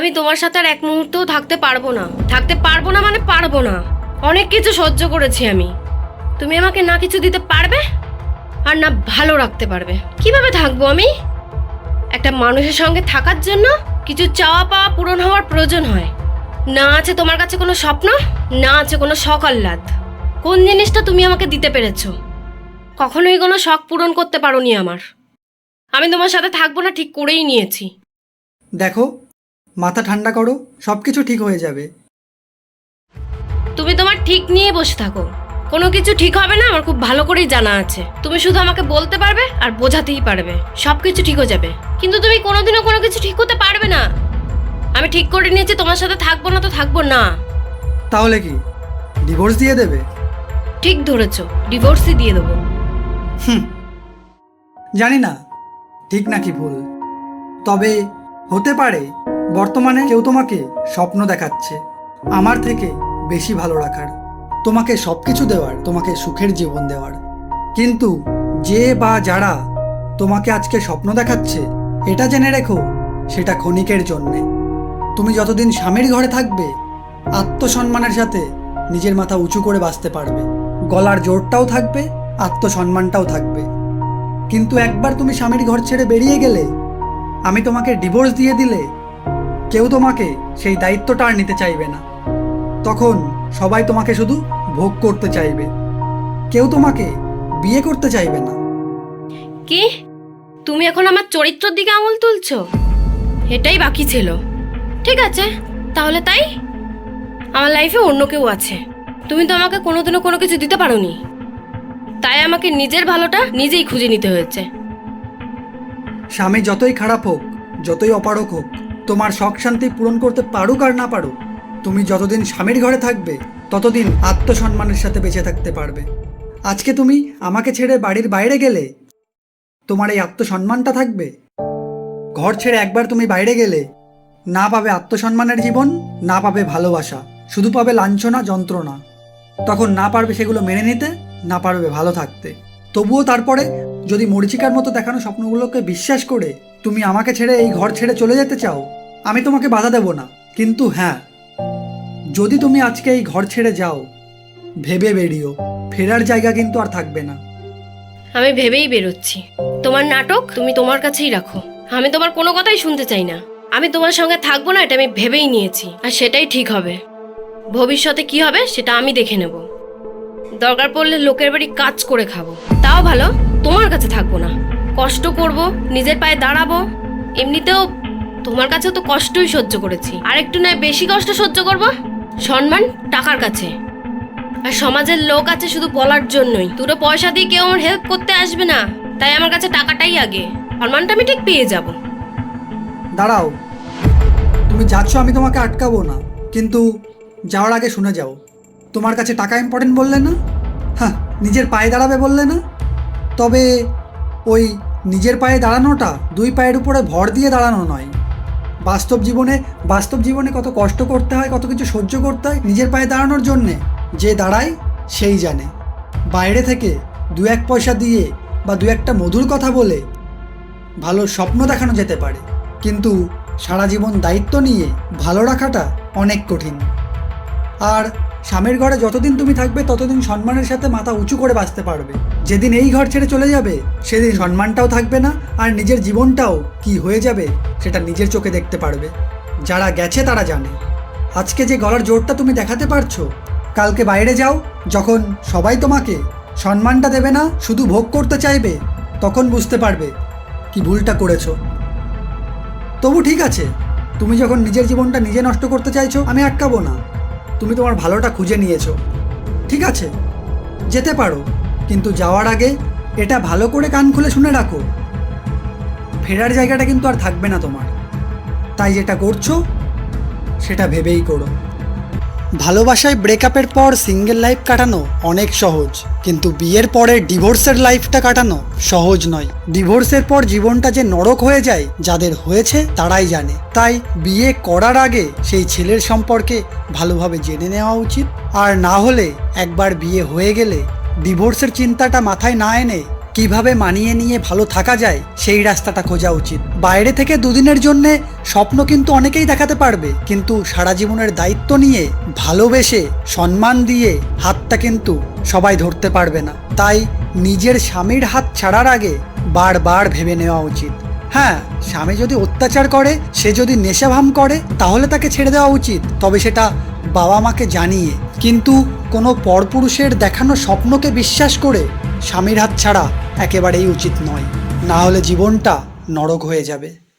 আমি তোমার সাথে আর এক মুহূর্তও থাকতে পারব না। থাকতে পারব না মানে পারব না। অনেক কিছু সহ্য করেছি আমি। তুমি আমাকে না কিছু দিতে পারবে? আর না ভালো রাখতে পারবে। কীভাবে থাকব আমি? একটা মানুষের সঙ্গে থাকার জন্য কিছু চাওয়া পাওয়া পূরণ হওয়ার প্রয়োজন হয়। না আছে তোমার কাছে কোনো স্বপ্ন? না আছে কোনো শখ আহ্লাদ। কোন জিনিসটা তুমি আমাকে দিতে পেরেছ? কখনোই কোনো শখ পূরণ করতে পারোনি আমার। আমি তোমার সাথে থাকব না ঠিক করেই নিয়েছি। দেখো মাথা ঠান্ডা করো সব কিছু ঠিক হয়ে যাবে। তুমি তোমার ঠিক নিয়ে বসে থাকো। কোনো কিছু ঠিক হবে না আমার খুব ভালো করেই জানা আছে। তুমি শুধু আমাকে বলতে পারবে আর বোঝাতেই পারবে। সব কিছু ঠিক হয়ে যাবে। কিন্তু তুমি কোনোদিনও কোনো কিছু ঠিক হতে পারবে না। আমি ঠিক করে নিয়েছি তোমার সাথে থাকব না তো থাকব না। তাহলে কি? ডিভোর্স দিয়ে দেবে? ঠিক ধরেছো ডিভোর্সই দিয়ে দেবো। হুম। জানি না ঠিক নাকি ভুল। তবে হতে পারে বর্তমানে কেউ তোমাকে স্বপ্ন দেখাচ্ছে, আমার থেকে বেশি ভালো রাখার। তোমাকে সব কিছু দেওয়ার, তোমাকে সুখের জীবন দেওয়ার। কিন্তু যে বা যারা তোমাকে আজকে স্বপ্ন দেখাচ্ছে, এটা জেনে রেখো, সেটা ক্ষণিকের জন্যে। তুমি যতদিন স্বামীর ঘরে থাকবে, আত্মসম্মানের সাথে নিজের মাথা উঁচু করে বাঁচতে পারবে। গলার জোরটাও থাকবে, আত্মসম্মানটাও থাকবে। কিন্তু একবার তুমি স্বামীর ঘর ছেড়ে বেরিয়ে গেলে, আমি তোমাকে ডিভোর্স দিয়ে দিলে কেউ তোমাকে সেই দায়িত্বটা আর নিতে চাইবে না। তখন সবাই তোমাকে শুধু ভোগ করতে চাইবে। কেউ তোমাকে বিয়ে করতে চাইবে না। কি? তুমি এখন আমার চরিত্রের দিকে আঙুল তুলছো? এটাই বাকি ছিল। ঠিক আছে তাহলে তাই? আমার লাইফে অন্য কেউ আছে। তুমি তো আমাকে কোনোদিনও কোনো কিছু দিতে পারোনি। তাই আমাকে নিজের ভালোটা নিজেই খুঁজে নিতে হয়েছে। স্বামী যতই খারাপ হোক যতই অপারক হোক তোমার শখ শান্তি পূরণ করতে পারুক আর না পারুক, তুমি যতদিন স্বামীর ঘরে থাকবে, ততদিন আত্মসম্মানের সাথে বেঁচে থাকতে পারবে। আজকে তুমি আমাকে ছেড়ে বাড়ির বাইরে গেলে, তোমার এই আত্মসম্মানটা থাকবে? ঘর ছেড়ে একবার তুমি বাইরে গেলে, না পাবে আত্মসম্মানের জীবন, না পাবে ভালোবাসা, শুধু পাবে লাঞ্ছনা, যন্ত্রণা। তখন না পারবে সেগুলো মেনে নিতে, না পারবে ভালো থাকতে। তবুও তারপরে যদি মরিচিকার মতো দেখানো স্বপ্নগুলোকে বিশ্বাস করে, তুমি আমাকে ছেড়ে এই ঘর ছেড়ে চলে যেতে চাও আমি তোমাকে বাধা দেব না। কিন্তু হ্যাঁ যদি তুমি আজকে এই ঘর ছেড়ে যাও, ভেবে বেরিও। ফেরার জায়গা কিন্তু আর থাকবে না। আমি ভেবেই বেরোচ্ছি। তোমার নাটক তুমি তোমার কাছেই রাখো। আমি তোমার কোনো কথাই শুনতে চাই না। আমি তোমার সঙ্গে থাকব না, এটা আমি ভেবেই নিয়েছি। আর সেটাই ঠিক হবে। ভবিষ্যতে কি হবে সেটা আমি দেখে নেব। দরকার পড়লে লোকের বাড়ি কাজ করে খাব। তাও ভালো, তোমার কাছে থাকব না। কষ্ট করব, নিজের পায়ে দাঁড়াবো। এমনিতেও তোমার কাছে তো কষ্টই সহ্য করেছি। আর একটু নয়, বেশি কষ্ট সহ্য করব? সম্মান টাকার কাছে। আর সমাজের লোক আছে শুধু বলার জন্যই। দুটো পয়সা দিয়ে কেউ আমার হেল্প করতে আসবে না। তাই আমার কাছে টাকাটাই আগে। সম্মানটা আমি ঠিক পেয়ে যাব। দাঁড়াও। তুমি যাচ্ছ, আমি তোমাকে আটকাবো না। কিন্তু যাওয়ার আগে শুনে যাও। তোমার কাছে টাকা ইম্পর্টেন্ট বললে না? হ্যাঁ নিজের পায়ে দাঁড়াবে বললে না? তবে ওই নিজের পায়ে দাঁড়ানোটা দুই পায়ের উপরে ভর দিয়ে দাঁড়ানো নয়। বাস্তব জীবনে বাস্তব জীবনে কত কষ্ট করতে হয়, কত কিছু সহ্য করতে হয় নিজের পায়ে দাঁড়ানোর জন্যে। যে দাঁড়ায়, সেই জানে। বাইরে থেকে দু এক পয়সা দিয়ে বা দু একটা মধুর কথা বলে ভালো স্বপ্ন দেখানো যেতে পারে। কিন্তু সারা জীবন দায়িত্ব নিয়ে ভালো রাখাটা অনেক কঠিন। আর স্বামীর ঘরে যতদিন তুমি থাকবে, ততদিন সম্মানের সাথে মাথা উঁচু করে বাঁচতে পারবে। যেদিন এই ঘর ছেড়ে চলে যাবে, সেদিন সম্মানটাও থাকবে না, আর নিজের জীবনটাও কি হয়ে যাবে, সেটা নিজের চোখে দেখতে পারবে। যারা গেছে, তারা জানে। আজকে যে গলার জোরটা তুমি দেখাতে পারছ, কালকে বাইরে যাও, যখন সবাই তোমাকে সম্মানটা দেবে না, শুধু ভোগ করতে চাইবে, তখন বুঝতে পারবে কি ভুলটা করেছ। তবু ঠিক আছে, তুমি যখন নিজের জীবনটা নিজে নষ্ট করতে চাইছো, আমি আটকাবো না। তুমি তোমার ভালোটা খুঁজে নিয়েছো। ঠিক আছে, যেতে পারো, কিন্তু যাওয়ার আগে এটা ভালো করে কান খুলে শুনে রাখো। ফেরার জায়গাটা কিন্তু আর থাকবে না তোমার। তাই যেটা করছ, সেটা ভেবেই করো। ভালোবাসায় ব্রেকআপের পর সিঙ্গেল লাইফ কাটানো অনেক সহজ, কিন্তু বিয়ের পরে ডিভোর্সের লাইফটা কাটানো সহজ নয়। ডিভোর্সের পর জীবনটা যে নরক হয়ে যায়, যাদের হয়েছে তারাই জানে। তাই বিয়ে করার আগে সেই ছেলের সম্পর্কে ভালোভাবে জেনে নেওয়া উচিত। আর না হলে একবার বিয়ে হয়ে গেলে ডিভোর্সের চিন্তাটা মাথায় না এনে কীভাবে মানিয়ে নিয়ে ভালো থাকা যায়, সেই রাস্তাটা খোঁজা উচিত। বাইরে থেকে দুদিনের জন্য স্বপ্ন কিন্তু অনেকেই দেখাতে পারবে, কিন্তু সারা জীবনের দায়িত্ব নিয়ে, ভালোবেসে, সম্মান দিয়ে হাতটা কিন্তু সবাই ধরতে পারবে না। তাই নিজের স্বামীর হাত ছাড়ার আগে বারবার ভেবে নেওয়া উচিত। হ্যাঁ স্বামী যদি অত্যাচার করে, সে যদি নেশাভাম করে, তাহলে তাকে ছেড়ে দেওয়া উচিত, তবে সেটা বাবা মাকে জানিয়ে। কিন্তু কোনো পরপুরুষের দেখানো স্বপ্নকে বিশ্বাস করে স্বামীর হাত ছাড়া একেবারেই উচিত নয়। না হলে জীবনটা নরক হয়ে যাবে।